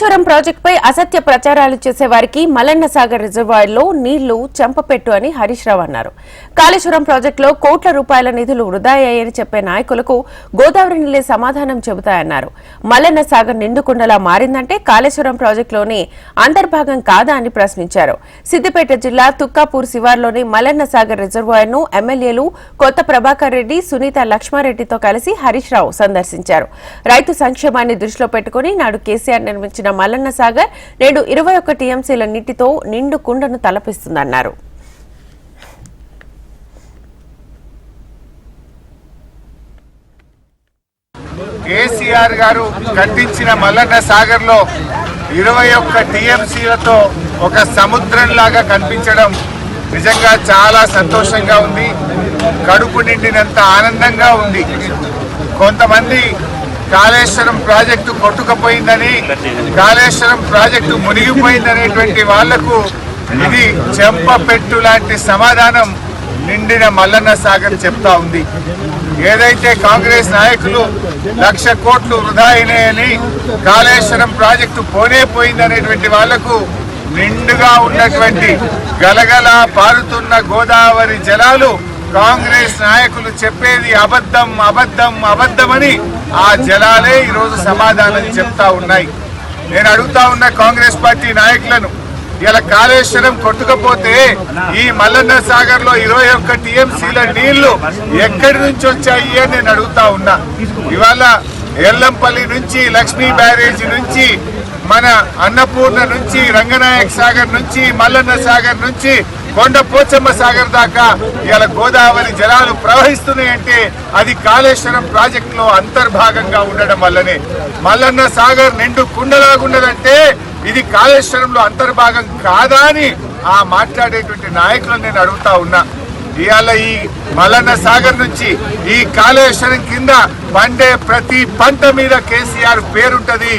కాళేశ్వరం ప్రాజెక్టుపై అసత్య ప్రచారాలు చేసే వారికి మల్లన్న సాగర్ రిజర్వాయర్లో నీళ్ళు చెంపపెట్టు అని హరీష్ రావు అన్నారు. కాళేశ్వరం ప్రాజెక్టులో కోట్ల రూపాయల నిధులు వృధా అయ్యాయని చెప్పే నాయకులకు గోదావరి నీళ్ళే సమాధానం చెబుతాయన్నారు. మల్లన్న సాగర్ నిండుకుండలా మారిందంటే కాళేశ్వరం ప్రాజెక్టులోని అంతర్భాగం కాదా అని ప్రశ్నించారు. సిద్దిపేట జిల్లా తుక్కాపూర్ శివార్లోని మల్లన్న సాగర్ రిజర్వాయర్ను ఎమ్మెల్యేలు కొత్త ప్రభాకర్ రెడ్డి సునీత లక్ష్మారెడ్డితో కలిసి హరీష్ రావు సందర్శించారు. రైతు సంక్షేమాన్ని దృష్టిలో పెట్టుకుని నాడు కేసీఆర్ నిర్మించిన మల్లన్న సాగర్ నేడు ఇరవై ఒక్క టీఎంసీల నీటితో నిండు కుండను తలపిస్తుందన్నారు. కేసీఆర్ గారు కట్టించిన మల్లన్న సాగర్లో ఇరవై ఒక్క టీఎంసీలతో ఒక సముద్రం లాగా కనిపించడం నిజంగా చాలా సంతోషంగా ఉంది. కడుపు నిండినంత ఆనందంగా ఉంది. కొంతమంది కాళేశ్వరం ప్రాజెక్టు కొట్టుకుపోయిందని కాళేశ్వరం ప్రాజెక్టు మునిగిపోయిందనేటువంటి వాళ్ళకు ఇది చెంపపెట్టు లాంటి సమాధానం నిండిన మల్లన్న సాగర్ చెప్తా ఉంది. ఏదైతే కాంగ్రెస్ నాయకులు లక్ష కోట్లు వృధా అయినాయని కాళేశ్వరం ప్రాజెక్టు పోనే పోయిందనేటువంటి వాళ్ళకు నిండుగా ఉన్నటువంటి గలగల పారుతున్న గోదావరి జలాలు కాంగ్రెస్ నాయకులు చెప్పేది అబద్ధం అబద్ధం అబద్ధమని ఆ జలాలే ఈరోజు సమాధానం చెప్తా ఉన్నాయి. నేను అడుగుతా ఉన్న కాంగ్రెస్ పార్టీ నాయకులను ఇలా కాళేశ్వరం కొట్టుకపోతే ఈ మల్లన్న సాగర్లో ఇరవై ఒక్క టీఎంసీల నీళ్ళు ఎక్కడి నుంచి వచ్చాయి అని నేను అడుగుతా ఉన్నా. ఇవాళ ఎల్లంపల్లి నుంచి లక్ష్మీ బ్యారేజీ నుంచి మన అన్నపూర్ణ నుంచి రంగనాయక్ సాగర్ నుంచి మల్లన్న సాగర్ నుంచి కొండ పోచమ్మ సాగర్ దాకా ఇవాళ గోదావరి జలాలు ప్రవహిస్తున్నాయంటే అది కాళేశ్వరం ప్రాజెక్ట్లో అంతర్భాగంగా ఉండడం వల్లనే. మల్లన్న సాగర్ నిండు కుండలాగుండదంటే ఇది కాళేశ్వరంలో అంతర్భాగం కాదా అని ఆ మాట్లాడేటువంటి నాయకులను నేను అడుగుతా ఉన్నా. ఇవాళ ఈ మల్లన్న సాగర్ నుంచి ఈ కాళేశ్వరం కింద పండే ప్రతి పంట మీద కేసీఆర్ పేరుంటది.